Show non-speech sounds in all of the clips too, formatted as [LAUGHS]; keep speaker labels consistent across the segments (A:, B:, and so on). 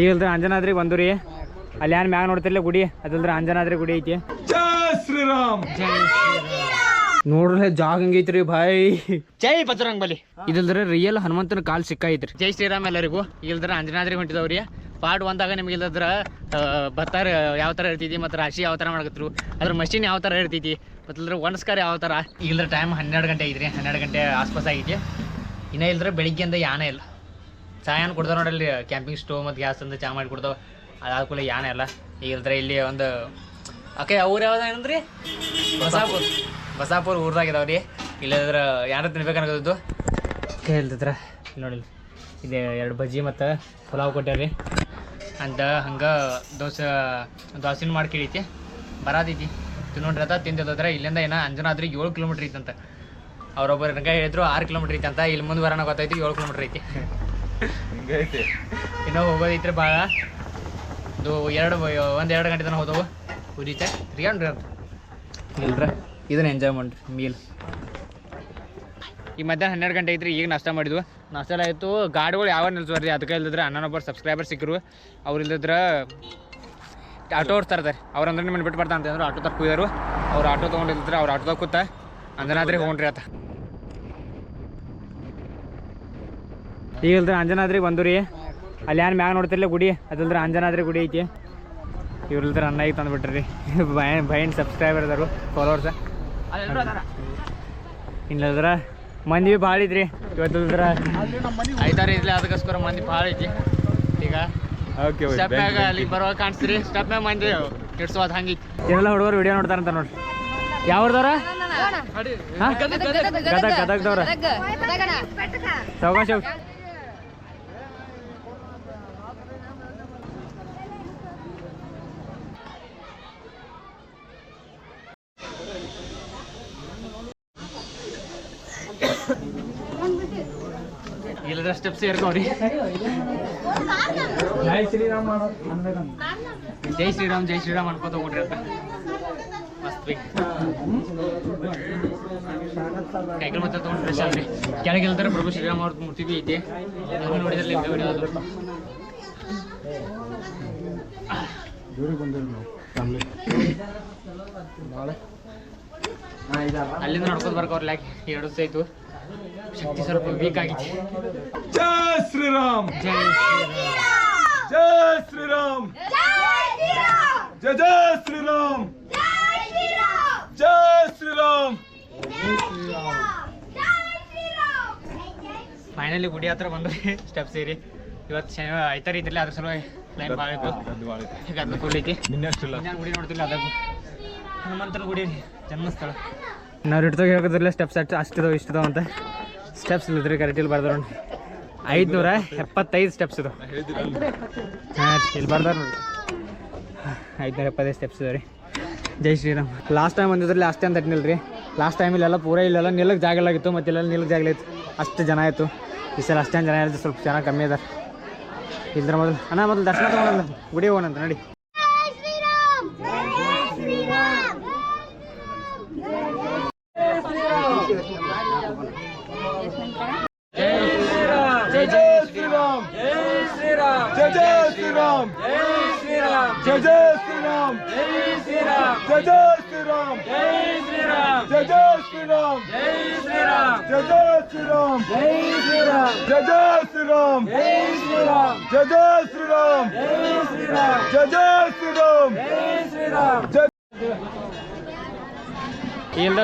A: ಈಗ ಇಲ್ದ್ರೆ ಅಂಜನಾದ್ರಿ ಬಂದು ರೀ ಅಲ್ಲಿ ಏನ್ ಮ್ಯಾಗ ನೋಡ್ತಿರ್ಲಿ ಗುಡಿ ಅದಲ್ದ್ರೆ ಅಂಜನಾದ್ರಿ ಗುಡಿ ಐತಿ. ಶ್ರೀರಾಮ್. ನೋಡ್ರಿ ಜಾಗ ಹಂಗೈತ್ರಿ ಭಾಯ್. ಜೈ ಬಜರಂಗ್ ಬಲಿ. ಇದಲ್ದ್ರೆ ರಿಯಲ್ ಹನುಮಂತನ ಕಾಲ್ ಸಿಕ್ಕ ಐತ್ರಿ. ಜೈ ಶ್ರೀರಾಮ್ ಎಲ್ಲರಿಗೂ. ಇಲ್ದ್ರ ಅಂಜನಾದ್ರಿ ಹೊಂಟಿದವ್ರಿ. ಪಾರ್ಟ್ ಒಂದಾಗ ನಿಮ್ಗೆ ಇಲ್ಲದ್ರ ಬತ್ತಾರ ಯಾವ ಥರ ಇರ್ತೈತಿ ಮತ್ತು ರಾಶಿ ಯಾವ ಥರ ಮಾಡಕತ್ರು ಅದ್ರ ಮಷಿನ್ ಯಾವ ಥರ ಇರ್ತೈತಿ ಮತ್ತಲ್ದ್ರ ಒಣಸ್ಕಾರ ಯಾವ ಥರ ಇಲ್ದ್ರ ಟೈಮ್ ಹನ್ನೆರಡು ಗಂಟೆ ಐತ್ರಿ ಹನ್ನೆರಡು ಗಂಟೆ ಆಸ್ಪಾಸ್ ಆಗೈತಿ ಇಲ್ದ್ರ ಇಲ್ದ್ರೆ ಬೆಳಿಗ್ಗೆಯಿಂದ ಯಾನೇ ಇಲ್ಲ. ಚಾ ಏನು ಕೊಡ್ತಾವ ನೋಡಲ್ಲಿ ಕ್ಯಾಂಪಿಂಗ್ ಸ್ಟೋವ್ ಮತ್ತು ಗ್ಯಾಸ್ ಅಂತ ಚಾ ಮಾಡಿ ಕೊಡ್ತಾವ ಕೂಡ ಯಾನೇ ಅಲ್ಲ ಈಗ ಇಲ್ದ್ರೆ ಇಲ್ಲಿ ಒಂದು ಓಕೆ ಅವ್ರು ಯಾವ್ದು ಏನಂದ್ರಿ? ಬಸಾಪುರ. ಬಸಾಪುರ ಊರ್ದಾಗ ರೀ. ಇಲ್ಲದ್ರ ಯಾರು ತಿನ್ಬೇಕು ಅನ್ಕೋದು ಹೇಳ್ತಿದ್ರ ಇಲ್ಲಿ ನೋಡಿ ಇದೆ ಎರಡು ಬಜ್ಜಿ ಮತ್ತು ಪಲಾವ್ ಕೊಟ್ಟಾರ್ರಿ ಅಂತ ಹಂಗೆ ದೋಸೆ ದೋಸೆನ ಮಾಡಿ ಕೇಳೈತಿ. ಬರಾದೈತಿ ತಿನ್ನೋಣ್ರಿ ಅದ ತಿಂದಿದ್ರೆ ಇಲ್ಲಿಂದ ಏನೋ ಅಂಜನಾದ್ರಿ ಏಳು ಕಿಲೋಮೀಟ್ರ್ ಐತಂತ. ಅವ್ರೊಬ್ಬರು ನನಗೆ ಹೇಳಿದ್ರು ಆರು ಕಿಲೋಮೀಟ್ರ್ ಐತೆ ಅಂತ ಇಲ್ಲಿ ಮುಂದೆ ಬರೋಣ ಗೊತ್ತೈತಿ ಏಳು ಕಿಲೋಮೀಟ್ರ್ ಐತಿ. ಇನ್ನೂ ಹೋಗೋದೈತ್ರಿ ಭಾಳ. ಇದು ಎರಡು ಒಂದು ಎರಡು ಗಂಟೆ ತನಕ ಹೋದವು. ಉರಿತ ತ್ರೀ ಹಂಡ್ರೆಡ್ ಇಲ್ರ ಇದನ್ನ ಎಂಜಾಯ್ ಮಾಡ್ರಿ ಮೀಲ್ ಈ ಮಧ್ಯಾಹ್ನ ಹನ್ನೆರಡು ಗಂಟೆ ಐತ್ರಿ ಈಗ ನಾಷ್ಟ ಮಾಡಿದ್ವು. ನಾಷ್ಟ ಆಯಿತು. ಗಾಡಿಗಳು ಯಾವ ನಿಲ್ಸ್ಬಾರ್ರಿ ಅದಕ್ಕೆ ಇಲ್ದಿದ್ರೆ ಅಣ್ಣನೊಬ್ಬರು ಸಬ್ಸ್ಕ್ರೈಬರ್ ಸಿಕ್ಕರು. ಅವ್ರು ಇಲ್ದಿದ್ರೆ ಆಟೋ ಇರ್ತಾರೆ ಅವ್ರು ಅಂದ್ರೆ ನಿಮ್ಮನ್ನು ಬಿಟ್ಟು ಬರ್ತಾ ಅಂತಂದ್ರೆ ಆಟೋ ಹೋಗಿದ್ರು ಅವ್ರು ಆಟೋ ತೊಗೊಂಡಿದ್ರೆ ಅವ್ರು ಆಟೋದಾಗ ಕೂತ ಅಂದ್ರೆ ಹೋಗ್ರಿ ಆತ ಈಗ ಇಲ್ದ್ರೆ ಅಂಜನಾದ್ರಿಗೆ ಬಂದು ರೀ ಅಲ್ಲಿ ಏನು ಮ್ಯಾಗ ನೋಡ್ತಿರ್ಲಿ ಗುಡಿ ಅದಿಲ್ದ್ರೆ ಅಂಜನಾದ್ರಿ ಗುಡಿ ಐತಿ. ಇವ್ರಿಲ್ದ್ರೆ ಅನ್ನ ಐತಿ ತಂದ್ಬಿಟ್ರಿ. ಭಯ ಭಯನ್ ಸಬ್ಸ್ಕ್ರೈಬರ್ ಅದಾರು ಫಾಲೋವರ್ಸ ಇಲ್ಲದ್ರ ಮಂದಿ ಭಾಳ ಐತ್ರಿ. ಇವತ್ತಲ್ದ್ರ ಐದಾರು ಇದ್ಲಿ ಅದಕ್ಕೋಸ್ಕರ ಮಂದಿ ಭಾಳ ಐತಿ. ಈಗ
B: ಓಕೆ
A: ಸ್ಟೆಪ್ ಮ್ಯಾಗ ಅಲ್ಲಿ ಬರುವಾಗ ಕಾಣಿಸ್ತೀರಿ ಸ್ಟೆಪ್ ಮ್ಯಾಗ ಮಂದಿ ಇಡ್ಸೋದು ಹಂಗಿತ್ತು ಎಲ್ಲ ಹುಡುಗರು ವಿಡಿಯೋ ನೋಡ್ತಾರಂತ ನೋಡ್ರಿ ಯಾವ್ದವ್ರ ಗದಗ ಗದಗದವ್ರ ಸಾವಕಾಶ ಇಲ್ಲದ ಸ್ಟೆಪ್ಸ್ ಏರ್ಕೋರಿ ಜೈ ಶ್ರೀರಾಮ್ ಜೈ ಶ್ರೀರಾಮ್ ಜೈ ಶ್ರೀರಾಮ್ ಅನ್ಕೋತ ಹೋಗ್ರಿ ಅಂತ ಮಸ್ತ್ ಕೈಗಳು ಮತ್ತೆ ತೊಗೊಂಡು ಫ್ರೆಶ್ ಕೆಳಗೆ ಇಲ್ದಾರೆ ಪ್ರಭು ಶ್ರೀರಾಮ್ ಅವ್ರದ್ದು ಮೂರ್ತಿ ಬಿ ಐತಿ. ನೀವು ನೋಡಿದ್ರೆ ವಿಡಿಯೋ ಅದು. ಅಲ್ಲಿಂದ ನಡ್ಕೊಂಡು ಬರ್ಕೋರ್ಲಾಕ್ ಎರಡು ದಿವಸ शक्ती स्वरूप विकायची
B: जय श्रीराम
A: जय
B: श्रीराम जय श्रीराम जय जय श्रीराम जय
A: ಫೈನಲಿ ಗುಡಿ ಹತ್ರ ಬಂದ್ರಿ ಸ್ಟೆಪ್ ಸೇರಿ ಇವತ್ತು ಶನಿವಾರ ಐತಾರ ಇದ್ದಿಲ್ಲ ಅದ್ರ ಸಲುವಾಗಿ ಪ್ಲ್ಯಾನ್ ಭಾಳ ಇತ್ತು ಈಗ ಅದನ್ನ ಕೊಡ್ಲೈತಿ
B: ನಿನ್ನೆ ಅಷ್ಟಿಲ್ಲ
A: ಗುಡಿ ನೋಡ್ತಿಲ್ಲ ಅದಾಗ ಹನುಮಂತನ ಗುಡಿ ಜನ್ಮಸ್ಥಳ ನಾವು ಇಡ್ತಾಗ ಹೇಳ್ಕೋದ್ರಲ್ಲ ಸ್ಟೆಪ್ಸ್ ಅಷ್ಟು ಅಷ್ಟಿದಾವೆ, ಇಷ್ಟಿದಾವ ಅಂತ. ಸ್ಟೆಪ್ಸ್ ಇಲ್ಲದ್ರಿ ಕರೆಕ್ಟಿಲ್ಲಿ ಬರ್ದಾರ ಐದುನೂರ ಎಪ್ಪತ್ತೈದು ಸ್ಟೆಪ್ಸ್ ಇದು ಹಾಂ ಇಲ್ಲಿ ಬರ್ದಾರ ನೋಡಿ. ಐದುನೂರ ಎಪ್ಪತ್ತೈದು ಸ್ಟೆಪ್ಸ್ ಇದಾವೆ ರೀ. ಜೈ ಶ್ರೀರಾಮ್. ಲಾಸ್ಟ್ ಟೈಮ್ ಬಂದಿದ್ರಲ್ಲಿ ಅಷ್ಟೇ ಟೈಮ್ ತಟ್ಟಿನಿಲ್ಲ ರೀ ಲಾಸ್ಟ್ ಟೈಮ್ ಇಲ್ಲೆಲ್ಲ ಪೂರ ಇಲ್ಲೆಲ್ಲ ನಿಲ್ಲಕ್ಕೆ ಜಾಗ ಇಲ್ಲ ಆಗಿತ್ತು, ಮತ್ತು ಇಲ್ಲೆಲ್ಲ ನಿಲ್ಲಕ್ಕೆ ಜಾಗ ಇಲ್ಲ ಇತ್ತು. ಅಷ್ಟು ಜನ ಆಯಿತು. ಈ ಸಲ ಅಷ್ಟೇನು ಜನ ಇರುತ್ತೆ ಸ್ವಲ್ಪ ಜನ ಕಮ್ಮಿ ಇದ್ದಾರೆ ಇದ್ರ ಮೊದಲು ಅಣ್ಣ, ಮೊದಲು ದರ್ಶನ ತೊಗೊಂಡು ಗುಡಿ ಹೋಗೋಣಂತ ನೋಡಿ. ಜಯ
B: ಶ್ರೀರಾಮ್. ಜಯ ಶ್ರೀರಾಮ್. ಜಯ ಶ್ರೀರಾಮ್. ಜಯ ಜಯ ಶ್ರೀರಾಮ್. ಜಯ ಶ್ರೀರಾಮ್. ಜಯ ಜಯ ಶ್ರೀರಾಮ್. ಜಯ ಶ್ರೀರಾಮ್. ಜಯ ಜಯ ಶ್ರೀರಾಮ್. ಜಯ ಶ್ರೀರಾಮ್ ಜಯ
A: ಶ್ರೀರಾಮ್ ಜಯ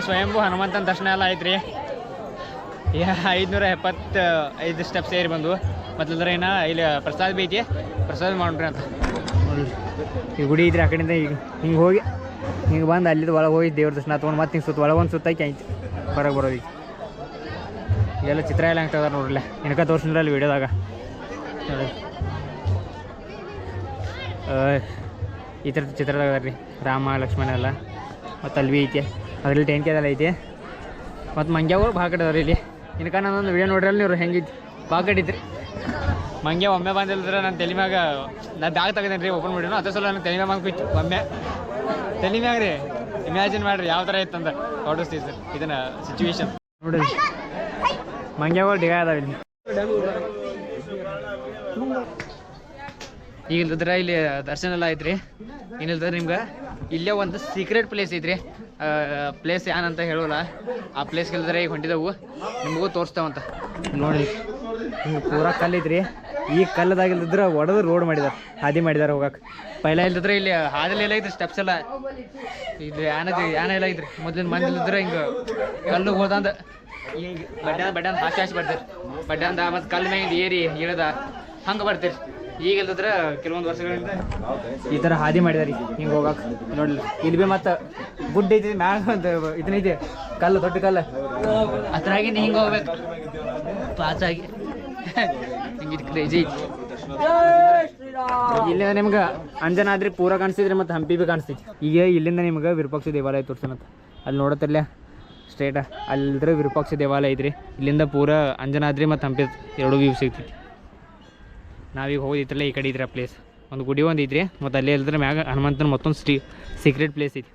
A: ಶ್ರೀರಾಮ್ ಹನುಮಂತನ ದರ್ಶನ ಎಲ್ಲ ಆಯ್ತ್ರಿ. ಐದುನೂರ ಎಪ್ಪತ್ತೈದು ಸ್ಟೆಪ್ಸ್ ಏರಿ ಬಂದು. ಮತ್ತಿಲ್ದ್ರೆ ಇಲ್ಲಿ ಪ್ರಸಾದ ಬೀಚಿ. ಪ್ರಸಾದ ಮಾಡ್ರಿ ಅಂತ. ಈ ಗುಡಿ ಇದ್ರೆ ಆ ಕಡೆಯಿಂದ ಈಗ ಹಿಂಗೆ ಹೋಗಿ ಹಿಂಗೆ ಬಂದು ಅಲ್ಲಿದ್ದು ಒಳಗೆ ಹೋಗಿ ದೇವ್ರ ದರ್ಶನ ತೊಗೊಂಡು ಮತ್ತೆ ಹಿಂಗೆ ಸುತ್ತ ಒಳಗೆ ಒಂದು ಸುತ್ತ ಆಯ್ತು. ಹೊರಗೆ ಬರೋದು ಈಗ. ಎಲ್ಲ ಚಿತ್ರ ಎಲ್ಲ ಹಂಗೆ ನೋಡ್ರಲ್ಲ ಇನ್ಕ ತೋರಿಸಿದ್ರಲ್ಲ ಅಲ್ಲಿ ವಿಡಿಯೋದಾಗ. ಈ ಥರದ ಚಿತ್ರದಾಗ ರೀ ರಾಮ, ಲಕ್ಷ್ಮಣ ಎಲ್ಲ. ಮತ್ತು ಅಲ್ಲಿ ಬಿ ಐತಿ. ಅದ್ರಲ್ಲಿ ಟೆಂಕೆದೆಲ್ಲ ಐತಿ. ಮತ್ತು ಮಂಗ್ಯಾವ್ರು ಭಾಳ ಕಡೆ ಇಲ್ಲಿ. ಇನ್ಕ ನಾನೊಂದು ವಿಡಿಯೋ ನೋಡ್ರಲ್ಲಿ ನೀವು ಹೆಂಗಿತ್ತು ಭಾಳ ಕಡೆ ಮಂಗ್ಯ ಒಮ್ಮೆ ಬಂದಿಲ್ಲದ್ರೆ ನಾನು ತಲೆ ಮ್ಯಾಗ, ನಾನು ಬ್ಯಾಗ್ ತೆಗೆದೇನೆ ರೀ ಓಪನ್ ಮಾಡಿನೋ ಅದೇ ಸಲ ನಾನು ತಲೆ ಮ್ಯಾಗ ಬಂದು ಒಮ್ಮೆ. ತಲೆ ಮ್ಯಾಗ ರೀ ಇಮ್ಯಾಜಿನ್ ಮಾಡ್ರಿ, ಯಾವ ಥರ ಇತ್ತಂತ ತೋರಿಸ್ತೀವಿ ಸರ್ ಇದನ್ನ ಸಿಚುವೇಶನ್ ನೋಡಿರಿ. ಮಂಗ್ಯಗಳು ಡಿಗ ಅದಾವ ಇಲ್ಲಿ. ಈಗ ಇಲ್ದಿದ್ರೆ ಇಲ್ಲಿ ದರ್ಶನ ಎಲ್ಲ ಐತ್ರಿ. ಏನಿಲ್ದ್ರೆ ನಿಮ್ಗೆ ಇಲ್ಲೇ ಒಂದು ಸೀಕ್ರೆಟ್ ಪ್ಲೇಸ್ ಐತ್ರಿ. ಪ್ಲೇಸ್ ಏನಂತ ಹೇಳೋಲ್ಲ. ಆ ಪ್ಲೇಸ್ ಇಲ್ದ್ರೆ ಈಗ ಹೊಂಟಿದವು. ನಿಮಗೂ ತೋರಿಸ್ತಾವಂತ ನೋಡಿ ಪೂರ ಪೂರಾ ಕಲ್ಲು ಐತ್ರಿ. ಈ ಕಲ್ಲದಾಗ ಇಲ್ದಿದ್ರೆ ಒಡೆದು ರೋಡ್ ಮಾಡಿದಾರೆ ಹಾದಿ ಮಾಡಿದಾರೆ ಹೋಗಕ್ಕೆ ಪೈಲ ಇಲ್ದಿದ್ರೆ ಇಲ್ಲಿ ಹಾದಿಲಿ ಎಲ್ಲ ಐತ್ರಿ ಸ್ಟೆಪ್ಸ್ ಎಲ್ಲ. ಇದು ಯಾನ ಯಾನ ಎಲ್ಲ ಐತ್ರಿ. ಮೊದಲಿನ ಮಂದಿ ಇಲ್ದಿದ್ರೆ ಹಿಂಗೆ ಕಲ್ಲು ಹೋದಂದ ಹಿಂಗೆ ಬಡ್ಡ ಬಡ್ಡ ಹಾಸಿ ಹಾಸಿ ಬರ್ತೀರಿ ಬಡ್ಡಂದ ಮತ್ತು ಕಲ್ಲು ಮ್ಯಾಗಿಂದ ಏರಿ ಇಳದ ಹಂಗೆ ಬರ್ತೀರಿ ಈಗ ಕೆಲವೊಂದು ವರ್ಷಗಳಿಂದ ಈ ಥರ ಹಾದಿ ಮಾಡಿದಾರೆ. ಹಿಂಗೆ ಹೋಗಕ್ಕೆ ನೋಡ್ಲಿ. ಇಲ್ಲಿ ಬಿ ಮತ್ತು ಗುಡ್ಡ ಐತಿ, ಮ್ಯಾಗ ಒಂದು ಇದನ್ನೈತಿ ಕಲ್ಲು, ದೊಡ್ಡ ಕಲ್ಲು. ಅದ್ರಾಗಿಂದ ಹಿಂಗೆ ಹೋಗ್ಬೇಕು. ಪಾಸಾಗಿ ಹಿಂಗೆ ಕ್ರೇಜಿ ಐತಿ. ಇಲ್ಲಿಂದ ನಿಮ್ಗೆ ಅಂಜನಾದ್ರಿ ಪೂರ ಕಾಣಿಸ್ತಿದ್ರಿ ಮತ್ತು ಹಂಪಿ ಬಿ ಕಾಣಿಸ್ತೈತಿ ಈಗ ಇಲ್ಲಿಂದ ನಿಮ್ಗೆ ವಿರೂಪಾಕ್ಷ ದೇವಾಲಯ ತೋರ್ಸನತ್ತ ಅಲ್ಲಿ ನೋಡತ್ತಲ್ಲ ಸ್ಟ್ರೇಟ ಅಲ್ಲಿದ್ರೆ ವಿರೂಪಾಕ್ಷ ದೇವಾಲಯ ಐತ್ರಿ. ಇಲ್ಲಿಂದ ಪೂರ ಅಂಜನಾದ್ರಿ ಮತ್ತು ಹಂಪಿ ಎರಡು ವ್ಯೂ ಸಿಗ್ತೈತಿ. ನಾವೀಗ ಹೋಗಿದ್ರಲ್ಲ ಈ ಕಡೆ ಇದ್ರ ಪ್ಲೇಸ್ ಒಂದು ಗುಡಿ ಒಂದು ಇದ್ರಿ ಮತ್ತು ಅಲ್ಲಿ ಇಲ್ದ್ರೆ ಮ್ಯಾಗ ಹನುಮಂತನ ಮತ್ತೊಂದು ಸ್ಟ್ರೀ ಸೀಕ್ರೆಟ್ ಪ್ಲೇಸ್ ಐತಿ.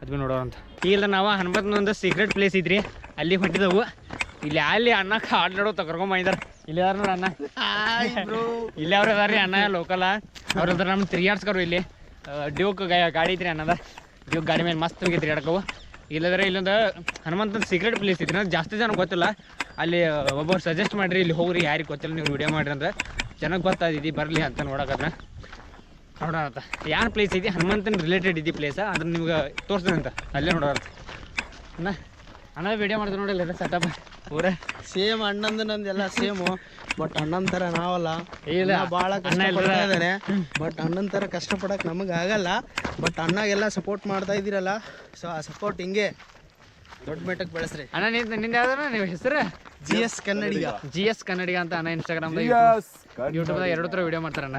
A: ಅದು ಬಿ ನೋಡೋ ಅಂತ. ಈಗ ನಾವು ಹನುಮಂತನ ಒಂದು ಸೀಕ್ರೆಟ್ ಪ್ಲೇಸ್ ಇದ್ರಿ ಅಲ್ಲಿ ಹೊಟ್ಟಿದವು. ಇಲ್ಲಿ ಅಲ್ಲಿ ಅಣ್ಣ ಹಾಡು ನೋಡೋ ಬಂದಿದಾರ. ಇಲ್ಲಿ ಅದಾರ ನೋಡ ಅಣ್ಣ. ಇಲ್ಲಿ ಅವ್ರು ಅದಾರ ರೀ ಅಣ್ಣ ಲೋಕಲ್ ಅವ್ರ ಅದ್ರ ನಮ್ಮ ತಿರ್ಗಾಡ್ಸ್ಕರು ಇಲ್ಲಿ. ಡ್ಯೂಕ್ ಗಾಡಿ ಐತ್ರಿ ಅನ್ನದ ಡ್ಯೂಕ್ ಗಾಡಿ ಮೇಲೆ ಮಸ್ತ್ ಹೋಗಿ ತಿರ್ಗಾಡ್ಕವು ಇಲ್ಲದ್ರೆ ಇಲ್ಲೊಂದು ಹನುಮಂತನ ಸೀಕ್ರೆಟ್ ಪ್ಲೇಸ್ ಐತಿ ಜಾಸ್ತಿ ಜನ ಗೊತ್ತಿಲ್ಲ. ಅಲ್ಲಿ ಒಬ್ಬರು ಸಜೆಸ್ಟ್ ಮಾಡ್ರಿ ಇಲ್ಲಿ ಹೋಗ್ರಿ ಯಾರಿಗೆ ಗೊತ್ತಿಲ್ಲ ನೀವು ವಿಡಿಯೋ ಮಾಡ್ರಿ ಅಂತ. ಜನಕ್ಕೆ ಗೊತ್ತಾದಿದ್ದು ಬರಲಿ ಅಂತ ನೋಡಕತ್ರ ನೋಡೋಣ ಅಂತ. ಏನು ಪ್ಲೇಸ್ ಇದೆ? ಹನುಮಂತನ ರಿಲೇಟೆಡ್ ಇದೆ ಪ್ಲೇಸ ಅದನ್ನ ನಿಮ್ಗೆ ತೋರಿಸ್ತೀನಿ ಅಂತ. ಅಲ್ಲೇ ನೋಡೋಣ ಅಣ್ಣ ಅಣ್ಣ ವಿಡಿಯೋ ಮಾಡಿದ್ರೆ ನೋಡಿಲ್ಲ ಸೆಟಪ್ ಊರೇ
C: ಸೇಮ್ ಅಣ್ಣಂದು ಎಲ್ಲ ಸೇಮು ಬಟ್ ಅಣ್ಣನ ತರ ನಾವಲ್ಲ.
A: ಇಲ್ಲ.
C: ಭಾಳ ಕಷ್ಟಪಡ್ತಾ ಇದ್ದಾನೆ ಬಟ್ ಅಣ್ಣನ ತರ ಕಷ್ಟಪಡಕ್ಕೆ ನಮಗೆ ಆಗಲ್ಲ. ಬಟ್ ಅಣ್ಣಗೆಲ್ಲ ಸಪೋರ್ಟ್ ಮಾಡ್ತಾ ಇದ್ದೀರಲ್ಲ ಸೊ ಆ ಸಪೋರ್ಟ್ ಹಿಂಗೆ. ದೊಡ್ಡ ಮಟ್ಟಕ್ಕೆ ಬೆಳೆಸ್ರಿ.
A: ಅಣ್ಣ ನಿಂದ ನಿಂದ ಯಾವ್ದಾರ ನಿಮ್ಮ ಹೆಸರು?
C: G S Kannadiga.
A: G S Kannadiga ಅಂತ ಅಣ್ಣ ಇನ್ಸ್ಟಾಗ್ರಾಮ್ ಯೂಟ್ಯೂಬ್ದಾಗ ಎರಡು ಥರ ವಿಡಿಯೋ ಮಾಡ್ತಾರೆ ಅಣ್ಣ.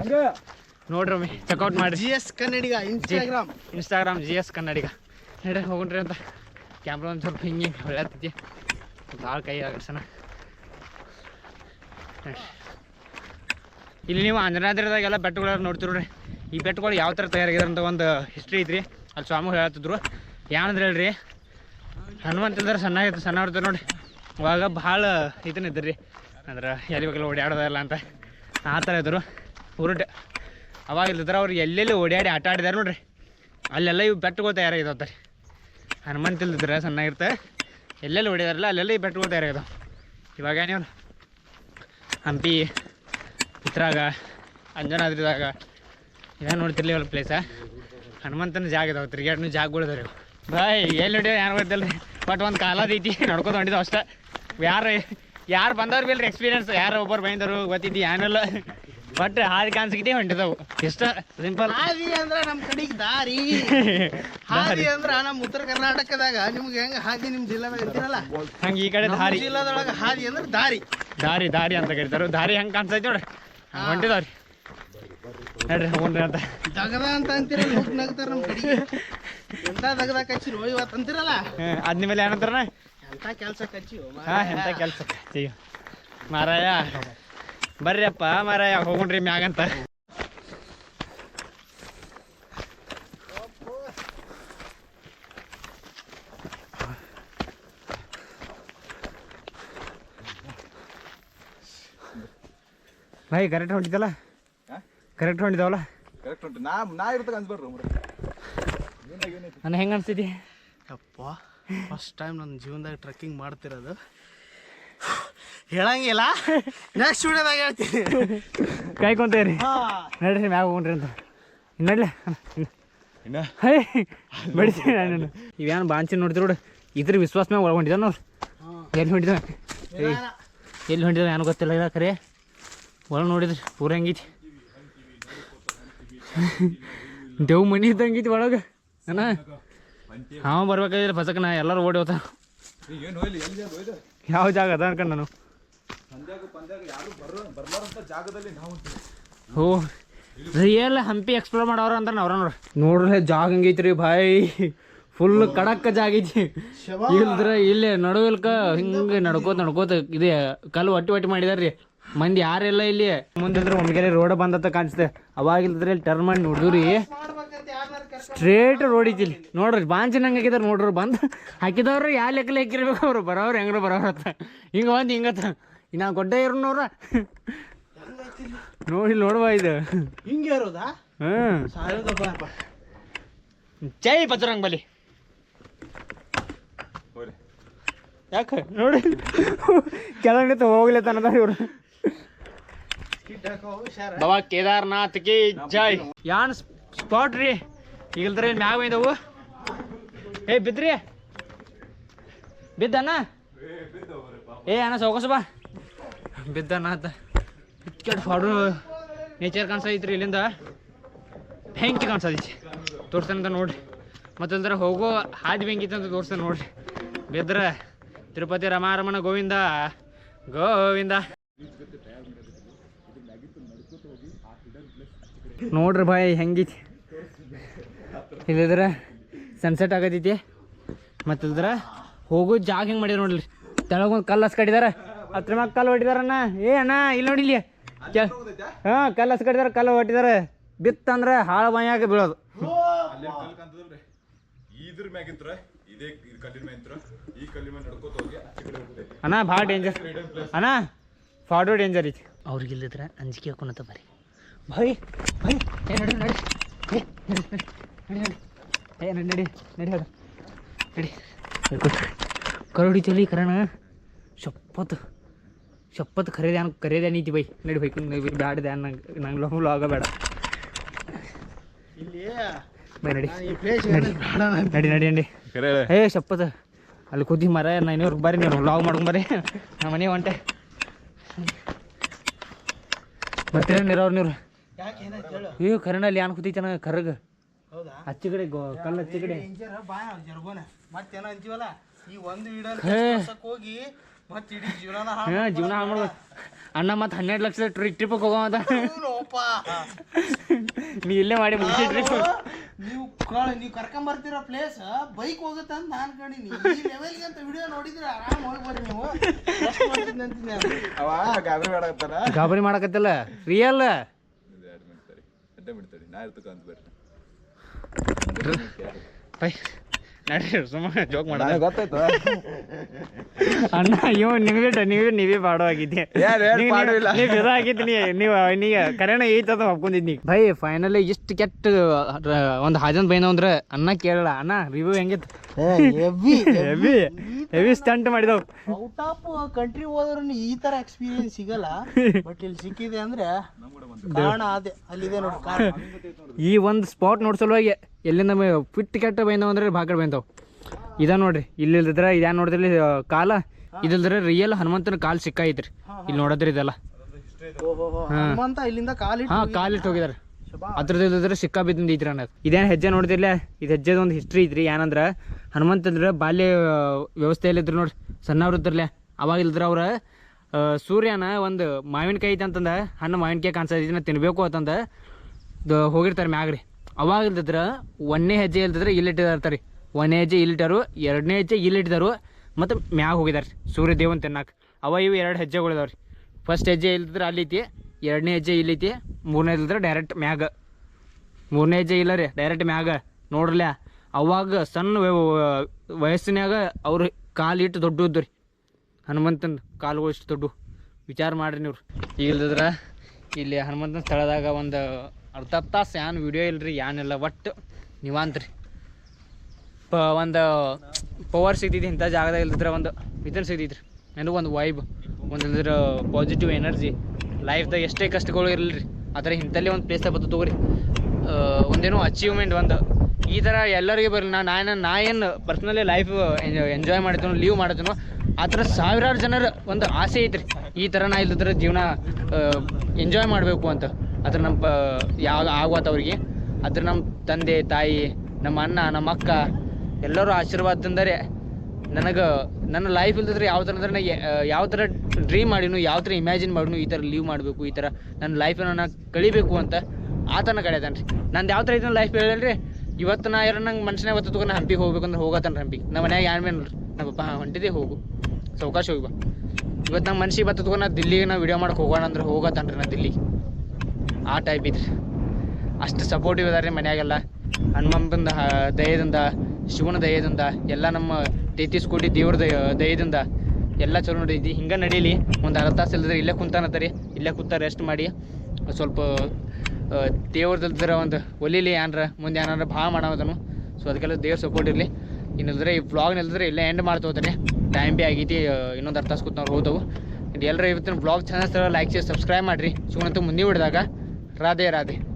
A: ನೋಡ್ರಿ ಒಮ್ಮೆ ಚೆಕ್ಔಟ್ ಮಾಡಿ
C: G S Kannadiga Instagram
A: Instagram G S Kannadiga. ನಡ್ರಿ ಹೋಗ್ರಿ ಅಂತ. ಕ್ಯಾಮ್ರಾ ಒಂದು ಸ್ವಲ್ಪ ಹಿಂಗೆ ಹೊಳ್ಯಾತೈತಿ ಭಾಳ ಕೈ ಆಗಸಣ. ಇಲ್ಲಿ ನೀವು ಅಂಜನಾದ್ರದಾಗೆಲ್ಲ ಬೆಟ್ಟಗಳು ನೋಡ್ತಿರ್ರಿ. ಈ ಬೆಟ್ಟಗಳು ಯಾವ ಥರ ತಯಾರಾಗಿದೆ ಅಂತ ಒಂದು ಹಿಸ್ಟ್ರಿ ಐತ್ರಿ. ಅಲ್ಲಿ ಸ್ವಾಮಿ ಹೇಳ್ತಿದ್ರು ಏನಂದ್ರೆ ಹೇಳ್ರಿ? ಹನುಮಂತಂದ್ರೆ ಸಣ್ಣ ಇತ್ತು ಸಣ್ಣ ಇರ್ತದೆ ನೋಡಿ. ಅವಾಗ ಭಾಳ ಇದನ್ನ ಇದ್ರಿ ರೀ ಅಂದ್ರೆ ಎಲ್ಲಿ ಬೇಕಲ್ಲ ಓಡಾಡೋದಲ್ಲ ಅಂತ. ಆ ಥರ ಇದ್ರು. ಉರುಟ್. ಅವಾಗ ಇಲ್ದಿದ್ರೆ ಅವ್ರು ಎಲ್ಲೆಲ್ಲಿ ಓಡಾಡಿ ಆಟ ಆಡಿದಾರೆ ನೋಡ್ರಿ. ಅಲ್ಲೆಲ್ಲ ಇವು ಬೆಟ್ಟಗಳು ತಯಾರಾಗಿದ್ದಾವೆ ರೀ ಹನುಮಂತ ಇಲ್ದಿದ್ರೆ ಸಣ್ಣಾಗಿರ್ತ ಎಲ್ಲೆಲ್ಲಿ ಓಡಿದಾರಲ್ಲ ಅಲ್ಲೆಲ್ಲ ಈ ಬೆಟ್ಟಗಳು ತಯಾರಾಗಿದ್ದಾವೆ. ಇವಾಗ ನೀವು ಹಂಪಿ ಇದ್ರಾಗ ಅಂಜನಾದ್ರಿದಾಗ. ಇದೇನು ನೋಡ್ತಿರ್ಲಿ ಅವ್ರ ಪ್ಲೇಸ ಹನುಮಂತನ ಜಾಗ ಇದಾವೆ ತಿರ್ಗಾಡ್ನು ಜಾಗಗಳು ಇದಾವೆ ಬಾಯ್, ಎಲ್ಲಿ ಹೊಡಿಯೋ ಯಾರು ಗೊತ್ತಿಲ್ಲ ರೀ ಬಟ್ ಒಂದು ಕಾಲದೈತಿ ಐತಿ ನಡ್ಕೊಂಡು ಹೊಂಟಿದ್ದಾವೆ ಅಷ್ಟೇ. ಯಾರು ಯಾರು ಬಂದವ್ರು ಬಿಲ್ರಿ ಎಕ್ಸ್ಪೀರಿಯನ್ಸ್ ಯಾರು ಒಬ್ಬರು ಬೈಂದರು ಗೊತ್ತಿದ್ದು ಏನಿಲ್ಲ ಬಟ್ ಹಾದಿ ಕಾಣಿಸಿದ್ದೆ ಹೊಂಟಿದವು ಇಷ್ಟ ಸಿಂಪಲ್
C: ಹಾದಿ ಅಂದ್ರೆ ನಮ್ಮ ಕಡೆಗೆ [LAUGHS] ದಾರಿ. ಹಾದಿ ಅಂದ್ರೆ ನಮ್ಮ ಉತ್ತರ ಕರ್ನಾಟಕದಾಗ ನಿಮ್ಗೆ ಹೆಂಗ ಹಾದಿ ನಿಮ್ಮ ಜಿಲ್ಲಾದಾಗ ಇರ್ತೀರಲ್ಲ?
A: ಹಂಗೆ ಈ ಕಡೆ ದಾರಿ.
C: ಜಿಲ್ಲಾದೊಳಗೆ ಹಾದಿ ಅಂದ್ರೆ ದಾರಿ.
A: ದಾರಿ ದಾರಿ ಅಂತ ಕರಿತಾರ. ದಾರಿ ಹೆಂಗೆ ಕಾಣಿಸ್ತೈತಿ ನೋಡ್ರಿ. ಹೊಂಟಿದಾವ್ರಿ. ನೋಡ್ರಿ ಹೋಗ್ರಿ ಅಂತ.
C: ದಗದ ಅಂತ ಅಂತೀರಲ್ಲ ಹೋಗಿ ನಗ್ತಾರ ನಮ್ಮ ಕಡೆಗೆ ಎಂತ ದಗದ ಕಚ್ಚಿರು ಇವತ್ತು ಅಂತೀರಲ್ಲ?
A: ಹ್ಮ್, ಅದ್ನ ಮೇಲೆ ಏನಂತಾರ
C: ಎಂತ ಕೆಲಸ ಕಚ್ಚಿವು
A: ಹಾ ಎಂತ ಕೆಲಸ? ಮಾರಾಯ. ಬರ್ರಿಯಪ್ಪ ಮಾರಾಯ ಹೋಗ್ರಿ ಮ್ಯಾಗಂತ ಭಾಯ್ ಕರೆಕ್ಟ್ ಹೊಂಟಿದ್ದಲ್ಲ? ಕರೆಕ್ಟ್ ಹೊಂಟಿದಾವಲ್ಲ?
B: ಕರೆಕ್ಟ್ ಉಂಟು. ನಾ ನಾ ಇರ್ತಕ್ಕ ಅನ್ಸ್ಬಾರ್ದು
A: ನಾನು ಹೆಂಗೆ ಅನಿಸ್ತಿದ್ದಿ
C: ಅಪ್ಪ ಫಸ್ಟ್ ಟೈಮ್ ನನ್ನ ಜೀವನದಾಗ ಟ್ರೆಕ್ಕಿಂಗ್ ಮಾಡ್ತಿರೋದು. ಹೇಳಂಗಿಲ್ಲ. ನೆಕ್ಸ್ಟ್ ವಿಡಿಯೋದಾಗ ಹೇಳ್ತೀನಿ.
A: ಕಾಯ್ಕೊಂತೇರಿ ನಡ್ರಿ ಮ್ಯಾಗ ಹೋಗ್ರಿ ಅಂತ. ನಡ್ಲೆ.
B: ಇನ್ನ?
A: ಹೇ ಬಡಿಸಿ ನಾನು ಇವೇನು ಬಾಂಚಿ ನೋಡ್ತಿರು ನೋಡು ಇದ್ರ ವಿಶ್ವಾಸ ಮ್ಯಾಗ ಒಳಗೊಂಡಿದ್ದ ಹೊಂಟಿದ ನೋಡ್ರಿ ಎಲ್ಲಿ ಹೊಂಟಿದ ಎಲ್ಲಿ ಹೊಂಟಿದ ಏನು ಗೊತ್ತಿಲ್ಲ ಇಲ್ಲ ಕರೆ ಒಳಗೆ ನೋಡಿದ್ರಿ ಪೂರ ಹೆಂಗೈತಿ. ದೇವ್ ಮನಿ ಇದ್ದಂಗ ಒಳಗೆ. ಅಣ್ಣ ಹಾವ ಬರ್ಬೇಕಾದ್ರೆ ನಾ ಎಲ್ಲರೂ ಓಡಿ ಹೋತ ಯಾವ ಜಾಗ ಅದ ಅನ್ಕೊಂಡು ನಾನು? ಹೋ ರಿಯಲ್ ಹಂಪಿ ಎಕ್ಸ್ಪ್ಲೋರ್ ಮಾಡೋರು ಅಂತ ಅವ್ರ ನೋಡ್ರಿ ನೋಡ್ರಿ ಜಾಗ ಹಂಗೈತ್ರಿ ಬಾಯಿ ಫುಲ್ ಕಡಕ್ಕ ಜಾಗ ಐತಿ. ಇಲ್ದ್ರ ಇಲ್ಲೇ ನಡುವಿಲ್ಕ ಹಿಂಗೆ ನಡ್ಕೋತ ನಡ್ಕೋತ ಇದೆ. ಕಲ್ಲು ಒಟ್ಟಿ ಒಟ್ಟಿ ಮಾಡಿದಾರ್ರಿ. ಮಂದಿ ಯಾರೆಲ್ಲ ಇಲ್ಲಿ? ಮುಂದಿದ್ರೆ ಒಮ್ಗೆಲೆ ರೋಡ್ ಬಂದತ್ತ ಕಾಣಿಸ್ತದೆ ಅವಾಗ ಇಲ್ದ್ರೆ ಇಲ್ಲಿ ಟರ್ನ್ ಮಾಡಿ ನೋಡಿದ್ರಿ ಸ್ಟ್ರೇಟ್ ರೋಡ್ ಇಲ್ಲಿ. ನೋಡ್ರಿ ಬಾಂಚಿನ ಹಂಗೆ ಹಾಕಿದಾರೆ ನೋಡ್ರಿ ಬಂದು ಹಾಕಿದವ್ರು ಯಾ ಲೆಕ್ಕಲೆ ಹಾಕಿರ್ಬೇಕು ಅವ್ರು? ಬರೋರು ಹೆಂಗ್ರ ಬರೋರು ಅಂತ. ಹಿಂಗೆ ಬಂದು ಹಿಂಗತ್ತ ಇನ್ನ ಗೊಡ್ಡ ಇರೋನವ್ರ ನೋಡಿ ನೋಡುವ ಇದು.
C: ಹಿಂಗೆ ಇರೋದಾ ಸಾಯೋದಪ್ಪ
A: ಜೈ ಬಜರಂಗ್ ಬಲಿ. ಯಾಕ? ನೋಡಿ. ಕೆಳಗೆ ಹೋಗ್ಲಿ ತನದ ಇವ್ರು. ಬಾಬಾ ಕೇದಾರ್ನಾಥ್ ಕಿ ಜೈ. ಯಾನ್ ಸ್ಪಾಟ್ ರೀ? ಈಗಲ್ದ್ರ ಮ್ಯಾಗ ಬಂದವು ಏ, ಬಿದ್ರಿ? ಬಿದ್ದಣ್ಣ? ಏ, ಅಣ್ಣ, ಸೌಕಸ ಬಾ. ಬಿದ್ದಣ್ಣ ಅಂತ ಕೆಟ್ಟ ಫಾಡು ನೇಚರ್ ಕಾಣಿಸೈತ್ರಿ ಇಲ್ಲಿಂದ ಬೆಂಕಿ ಕಾಣಿಸೈತಿ ತೋರ್ಸ್ತಾನಂತ ನೋಡ್ರಿ. ಮತ್ತಲ್ದ್ರ ಹೋಗೋ ಹಾದಿ ಬೆಂಕಿ ಅಂತ ತೋರ್ಸ್ತಾನೆ ನೋಡ್ರಿ. ಬಿದ್ರೆ ತಿರುಪತಿ ರಮಾರಮಣ ಗೋವಿಂದ ಗೋವಿಂದ. ನೋಡ್ರಿ ಬಾಯ್ ಹೆಂಗೈತಿ? ಇಲ್ಲದ್ರ ಸನ್ಸೆಟ್ ಆಗತೈತಿ. ಮತ್ತಿಲ್ದ್ರ ಹೋಗೋ ಜಾಗ ಹೆಂಗೆ ಮಾಡಿದ್ರ ನೋಡ್ರಿ. ತೆಳಗೊಂದು ಕಲ್ಲು ಕಟ್ಟಿದಾರ ಹತ್ರ ಮ್ಯಾಗ ಕಲ್ಲು ಹೊಟ್ಟಿದಾರಣ್ಣ ಏ ಅಣ್ಣ, ಇಲ್ಲಿ ನೋಡಿಲಿ ಹಾಂ, ಕಲ್ಲು ಕಟ್ಟಿದಾರ ಕಲ್ಲು ಹೊಟ್ಟಿದಾರ ಬಿತ್ತಂದ್ರೆ ಹಾಳು ಬಾಯಾಗ ಬೀಳೋದು. ಅಣ್ಣ, ಭಾಳ ಡೇಂಜರ್ ಅಣ್ಣ ಫಾಡು ಡೇಂಜರ್ ಐತಿ? ಅವ್ರಿಗೆ ಇಲ್ಲಿದ್ರೆ ಅಂಜಿಕೆ ಹಾಕೊಂತ ಬರ್ರಿ ಭಯ್ ಭೈ ಏ ನಡಿ ನಡಿ. ಏ ನಡಿ ನಡಿ ನಡಿ ನಡಿ. ಏ ನಡಿ ನಡಿ ನಡಿ ಹೋಗ ನಡಿ. ಕರಡಿ ಚಲಿ ಕರಣ ಶಪ್ಪತ್. ಶಪ್ಪತ್ ಖರೀದಿ ಅನ್ ಖರೀದಿ ನೀತಿ ಬೈ. ನಡಿ ಬೈ ಬ್ಯಾಡ ದ್ಯಾನ್ ನಂಗೆ ನಂಗೆ ಲೋ
C: ಆಗಬೇಡ.
A: ಬೈ ನಡಿ. ನಡಿ. ನಡಿ ನಡಿ ಏ ಶಪ್ಪತ್. ಅಲ್ಲಿ ಕೂತಿ ಮರ ನಾನು ಇನ್ನೂರು ಬರ್ರಿ ನೀವು ಲಾಗ್ ಮಾಡ್ಕೊಂಡ್ ಬರ್ರಿ. ನಮ್ಮ ಮನೆ ಹೊಂಟೆ. ಬರ್ತೀರ ನೀರವ್ರು ನೀರು
C: ಇವು ಏನಾಯ್ತು ಹೇಳು.
A: ಅಯ್ಯೋ ಕೂತೈತೆ ನನಗೆ ಕರ್ಗ? ಹಚ್ಚಿ ಕಡೆ ಗೋ ಕಲ್ಲು ಹಚ್ಚಿ ಕಡೆ.
C: ಮತ್ತೇನೋ ಅಂತೀವಲ್ಲ? ಈ ಒಂದು ವಿಡಿಯೋ ಹೋಗಿ ಮತ್ತೆ ಇಡೀ ಜೀವನ
A: ಹಾ ಜೀವನ ಹಾಳು ಅಣ್ಣ ಮತ್ತೆ ಹನ್ನೆರಡು ಲಕ್ಷದ ಟ್ರಿಪ್ ಟ್ರಿಪ್ಗೆ ಹೋಗೋ ಅಂತ. ನೀ ಇಲ್ಲೇ ಮಾಡಿ ಮುಗಿಸಿ ಟ್ರಿಪ್
C: ನೀವು ಕಳ ನೀವು ಕರ್ಕೊಂಡ್ ಬರ್ತಿರೋ ಪ್ಲೇಸ್ ಬೈಕ್ ಹೋಗುತ್ತೆ ಅಂತ ನಾನು ಕಂಡಿನಿ ಈ ಲೆವೆಲ್ಗೆ ಅಂತ ವಿಡಿಯೋ ನೋಡಿದ್ರೆ ಆರಾಮ್ ಹೋಗಿ ಬರ್ರಿ ನೀವು. ಎಷ್ಟು ಅಂತೀನಿ ನಾನು.
B: ಅವ ಗಾಬರಿ ಮಾಡಕತ್ತಲ್ಲ
A: ಗಾಬರಿ ಮಾಡಕತ್ತಿಲ್ಲ. ರಿಯಲ್
B: ಅಡ್ಡ ಬಿಡ್ತಾಡಿ ನಾ ಇರ್ತಕ್ಕ ಅಂತ ಬರ್ರಿ
A: ಬೈ. ನಡ್ರಿ ಸುಮ್ಮನೆ ಜೋಕ್ ಮಾಡ
B: ನನಗೆ ಗೊತ್ತಾಯ್ತು.
A: ಅಣ್ಣ ಇವ್ ನಿಮ್ಗೆ ನೀವೇ ನೀವೇ ಪಾಡು ಆಗಿದ್ದೆ
B: ಯಾರ್ ಯಾರ್ ಪಾಡು ಇಲ್ಲ.
A: ನೀವು ನೀ ನೀವು ನೀಗ ಕರೆಣ ಐತದ ಒಪ್ಕೊಂಡಿದ್ನಿ ಭೈ ಫೈನಲಿ ಇಷ್ಟು ಕೆಟ್ಟ ಒಂದು ಹಾಜನ್ ಬೈನ ಅಂದ್ರೆ ಅನ್ನ ಕೇಳಲ್ಲ. ಅಣ್ಣ ರಿವ್ಯೂ ಹೆಂಗಿತ್ತು?
C: ಹೆವಿ
A: ಹೆವಿ ಹೆವಿ ಸ್ಟಂಟ್ ಮಾಡಿದವು.
C: ಔಟ್ ಆಫ್ ಕಂಟ್ರಿ ಹೋದ್ರೂ ಈ ತರ ಎಕ್ಸ್ಪೀರಿಯನ್ಸ್ ಸಿಗಲ್ಲ. ಬಟ್ ಇಲ್ಲಿ ಸಿಕ್ಕಿದೆ ಅಂದ್ರೆ ಕಾರಣ ಅದೇ. ಅಲ್ಲಿದೆ ನೋಡಿ ಕಾರಣ.
A: ಈ ಒಂದು ಸ್ಪಾಟ್ ನೋಡ್ ಸಲುವಾಗಿ ಎಲ್ಲಿಂದ ಫಿಟ್ ಕೆಟ್ಟ ಬೈಂದವು ಅಂದ್ರೆ ಭಾಳ ಬೈಂದವು ಇದ ನೋಡ್ರಿ ಇಲ್ಲಿಲ್ದಿದ್ರೆ ಇದ್ಯಾನ್ ನೋಡಿದ್ರಿ ಕಾಲ ಇದಿಲ್ದ್ರೆ ರಿಯಲ್ ಹನುಮಂತನ ಕಾಲ್ ಸಿಕ್ಕ ಐತ್ರಿ ಇಲ್ಲಿ ನೋಡಿದ್ರಿ ಇದೆಲ್ಲ. ಹಾ. ಕಾಲಿಟ್ಟು ಹೋಗಿದಾರೆ. ಅದ್ರದ್ದು ಸಿಕ್ಕಾ ಬಿದ್ದಿಂದ ಐತ್ರಿ ಅನ್ನೋದು. ಇದೇನು ಹೆಜ್ಜೆ ನೋಡಿದಿಲ್ಲ ಇದು ಹೆಜ್ಜೆದ ಒಂದು ಹಿಸ್ಟ್ರಿ ಐತ್ರಿ. ಏನಂದ್ರೆ ಹನುಮಂತ ಅಂದ್ರೆ ಬಾಲ್ಯ ವ್ಯವಸ್ಥೆಯಲ್ಲಿದ್ರು ಇದ್ರು ನೋಡ್ರಿ ಸಣ್ಣವ್ರು ಇದ್ರಲ್ಲ ಅವಾಗ ಇಲ್ದ್ರ ಅವ್ರ ಸೂರ್ಯನ ಒಂದು ಮಾವಿನಕಾಯಿ ಐತೆ ಅಂತಂದ ಹಣ್ಣು ಮಾವಿನಕಾಯಿ ಕಾಣಿಸೋದು ಇದನ್ನ ತಿನ್ನಬೇಕು ಅಂತಂದ ಹೋಗಿರ್ತಾರೆ ಮ್ಯಾಗ್ರಿ. ಅವಾಗ ಇಲ್ದಿದ್ರೆ ಒಂದನೇ ಹೆಜ್ಜೆ ಇಲ್ದಿದ್ರೆ ಇಲ್ಲಿಟ್ಟಿದಾರ್ತಾರೆ ಒಂದನೇ ಹೆಜ್ಜೆ ಇಲ್ಲಿಟ್ಟಾರು, ಎರಡನೇ ಹೆಜ್ಜೆ ಇಲ್ಲಿಟ್ಟಿದಾರು, ಮತ್ತು ಮ್ಯಾಗ ಹೋಗಿದಾರೆ. ಸೂರ್ಯ ದೇವನ್ ತಿನ್ನಕ್ಕೆ ಅವ ಇವು ಎರಡು ಹೆಜ್ಜೆಗಳಿದಾವೆ ರೀ ಫಸ್ಟ್ ಹೆಜ್ಜೆ ಇಲ್ದಿದ್ರೆ ಅಲ್ಲಿ ಐತಿ ಎರಡನೇ ಹೆಜ್ಜೆ ಇಲ್ಲಿ ಐತಿ ಮೂರನೇ ಇಲ್ದಿದ್ರೆ ಡೈರೆಕ್ಟ್ ಮ್ಯಾಗ. ಮೂರನೇ ಹೆಜ್ಜೆ ಇಲ್ಲ ರೀ ಡೈರೆಕ್ಟ್ ಮ್ಯಾಗ. ನೋಡ್ರಲ್ಲ ಅವಾಗ ಸಣ್ಣ ವಯಸ್ಸಿನಾಗ ಅವರು ಅವ್ರು ಕಾಲು ಇಟ್ಟು ದೊಡ್ಡ ಇದ್ದು ರೀ. ಹನುಮಂತನ ಕಾಲುಗಳು ಇಷ್ಟು ದೊಡ್ಡ. ವಿಚಾರ ಮಾಡಿರಿ ನೀವು. ಈಗ ಇಲ್ದಿದ್ರೆ ಇಲ್ಲಿ ಹನುಮಂತನ ಸ್ಥಳದಾಗ ಒಂದು ಅರ್ಧ ತಾಸು ಏನು ವಿಡಿಯೋ ಇಲ್ರಿ ಏನಿಲ್ಲ ಒಟ್ಟು ನೀವಾಂತ್ರಿ. ಪ, ಒಂದು ಪವರ್ ಸಿಗ್ತೈತಿ ಇಂಥ ಜಾಗದಾಗ ಇಲ್ದಿದ್ರೆ ಒಂದು ಇದನ್ನು ಸಿಗ್ತೈತ್ರಿ ನನಗೆ ಒಂದು ವೈಬ್ ಒಂದು ಇದ್ರೆ ಪಾಸಿಟಿವ್ ಎನರ್ಜಿ ಲೈಫ್ದಾಗ ಎಷ್ಟೇ ಕಷ್ಟಗಳು ಇರಲಿ ಆದರೆ ಇಂಥಲ್ಲಿ ಒಂದು ಪ್ಲೇಸ್ ಬರ್ತದೆ ತಗೋರಿ. ಒಂದೇನೋ ಅಚೀವ್ಮೆಂಟ್ ಒಂದು. ಈ ಥರ ಎಲ್ಲರಿಗೂ ಬರಲಿ. ನಾ ನಾನು ನಾ ಏನು ಪರ್ಸ್ನಲಿ ಲೈಫ್ ಎಂಜಾಯ್ ಮಾಡ್ತೀನೋ ಲೀವ್ ಮಾಡ್ತೀನೋ ಆ ಥರ ಸಾವಿರಾರು ಜನರ ಒಂದು ಆಸೆ ಐತ್ರಿ. ಈ ಥರ ನಾ ಇಲ್ದಿದ್ರೆ ಜೀವನ ಎಂಜಾಯ್ ಮಾಡಬೇಕು ಅಂತ. ಅದ್ರ ನಮ್ಮ ಪ ಯಾವ ಆಗುವಾತ ಅವ್ರಿಗೆ ಅದ್ರ ನಮ್ಮ ತಂದೆ, ತಾಯಿ, ನಮ್ಮ ಅಣ್ಣ, ನಮ್ಮ ಅಕ್ಕ, ಎಲ್ಲರೂ ಆಶೀರ್ವಾದದಿಂದರೆ ನನಗೆ, ನನ್ನ ಲೈಫ್ ಇಲ್ದಿದ್ರೆ ಯಾವ ಥರ ಅಂದ್ರೆ ನಾ ಯಾವ ಥರ ಡ್ರೀಮ್ ಮಾಡಿನು, ಯಾವ ಥರ ಇಮ್ಯಾಜಿನ್ ಮಾಡಿನು ಈ ಥರ ಲೀವ್ ಮಾಡಬೇಕು, ಈ ಥರ ನನ್ನ ಲೈಫನ್ನು ನಾನು ಕಳಿಬೇಕು ಅಂತ ಆತನ ಕಳೆದಾನೆ ರೀ. ನಂದು ಯಾವ ಥರ ಇದನ್ನ ಲೈಫ್ ಹೇಳಲ್ರಿ? ಇವತ್ತು ನಾ ಯಾರು ನಂಗೆ ಮನುಷ್ಯನೇ ಹೊತ್ತು ನಾನು ಹಂಪಿಗೆ ಹೋಗ್ಬೇಕು ಅಂದ್ರೆ ಹೋಗತ್ತಾನ ಹಂಪಿಗೆ ನಮ್ಮ ಮನ್ಯಾಗ ಯಾರು ಮೇನ್ ನಮ್ಮ ಪಪ್ಪ ಹೊಂಟಿದೆ ಹೋಗು. ಸಾವಕಾಶ ಹೋಗಿ ಬಾ. ಇವತ್ತು ನಂಗೆ ಮನ್ಸಿಗೆ ಬತ್ತ ನಾ ದಿಲ್ಲಿಗೆ ನಾ ವಿಡಿಯೋ ಮಾಡಕ್ಕೆ ಹೋಗೋಣ ಅಂದ್ರೆ ಹೋಗತ್ತಾನ ರೀ ನಾ ದಿಲ್ಲಿಗೆ. ಆ ಟೈಪ್ ಇದ್ರಿ. ಅಷ್ಟು ಸಪೋರ್ಟಿವ್ ಇದಾರೆ ರೀ ಮನ್ಯಾಗೆಲ್ಲ. ಹನುಮಂತನ ಹ- ದಯದಿಂದ, ಶಿವನ ದಯದಿಂದ ಎಲ್ಲ ನಮ್ಮ ತೇತೀಸ್ ಸ್ಕೂಟಿ ದೇವ್ರ ದಯ ದಯದಿಂದ ಎಲ್ಲ ಚಲೋ ನಡೀತಿ ಹಿಂಗೆ ನಡೀಲಿ. ಒಂದು ಅರ್ಧ ತಾಸು ಇಲ್ಲದ್ರೆ ಇಲ್ಲೇ ಕುಂತಾನತ್ತರಿ ಇಲ್ಲೇ ಕೂತ ರೆಸ್ಟ್ ಮಾಡಿ. ಸ್ವಲ್ಪ ದೇವ್ರದಲ್ದರ ಒಂದು ಒಲಿಲಿ ಏನಾರ, ಮುಂದೆ ಏನಾರ ಭಾಳ ಮಾಡೋದನು ಸೊ ಅದಕ್ಕೆಲ್ಲ ದೇವ್ರ ಸಪೋರ್ಟ್ ಇರಲಿ. ಇನ್ನಿಲ್ದ್ರೆ ಈ ಬ್ಲಾಗ್ ನಿಲ್ದ್ರೆ ಇಲ್ಲೇ ಎಂಡ್ ಮಾಡ್ತೋತಾನೆ ಟೈಮ್ ಭೀ ಆಗೈತಿ ಇನ್ನೊಂದು ಅರ್ಧ ತಾಸು ಕೂತ್ ನಾವು ಹೋದವು ಎಲ್ಲರೂ ಇವತ್ತಿನ ಬ್ಲಾಗ್ ಚೆನ್ನಾಗಿ ಲೈಕ್ ಸಬ್ಸ್ಕ್ರೈಬ್ ಮಾಡಿರಿ. ಸುಮ್ಮನಂತೂ ಮುಂದೆ ಹಿಡಿದಾಗ રાધે રાધે.